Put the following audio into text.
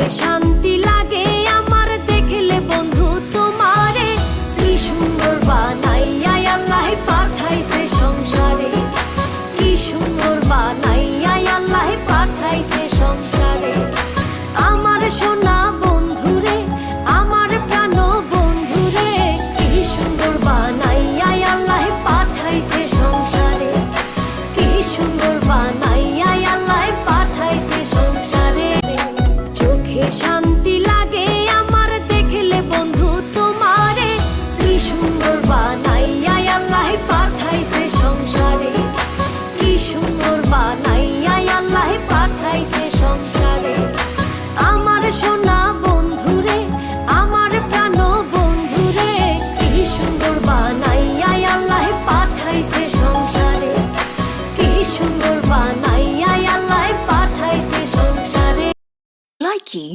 চোখে শান্তি লাগে আমার দেখলে বন্ধু তোমারে। কি সুন্দর বানাইয়া আল্লাহ পাঠাইছে সংসারে। কি সুন্দর বানাইয়া আল্লাহ পাঠাইছে সংসারে। আমার সোনা বন্ধুরে, আমার প্রাণ বন্ধুরে, কি সুন্দর বানাইয়া আল্লাহ পাঠাইছে সংসারে। কি সুন্দর বানাইয়া শান্তি লাগে আমার দেখলে বন্ধু তোমারে। কি সুন্দর বানাইয়া আল্লাহ পাঠাইছে সংসারে। কি সুন্দর বানাইয়া আল্লাহ পাঠাইছে সংসারে। আমার সোনা বন্ধুরে, আমার প্রাণ বন্ধুরে, কি সুন্দর বানাইয়া আল্লাহ পাঠাইছে সংসারে। কি সুন্দর বানাইয়া আল্লাহ পাঠাইছে সংসারে। Likey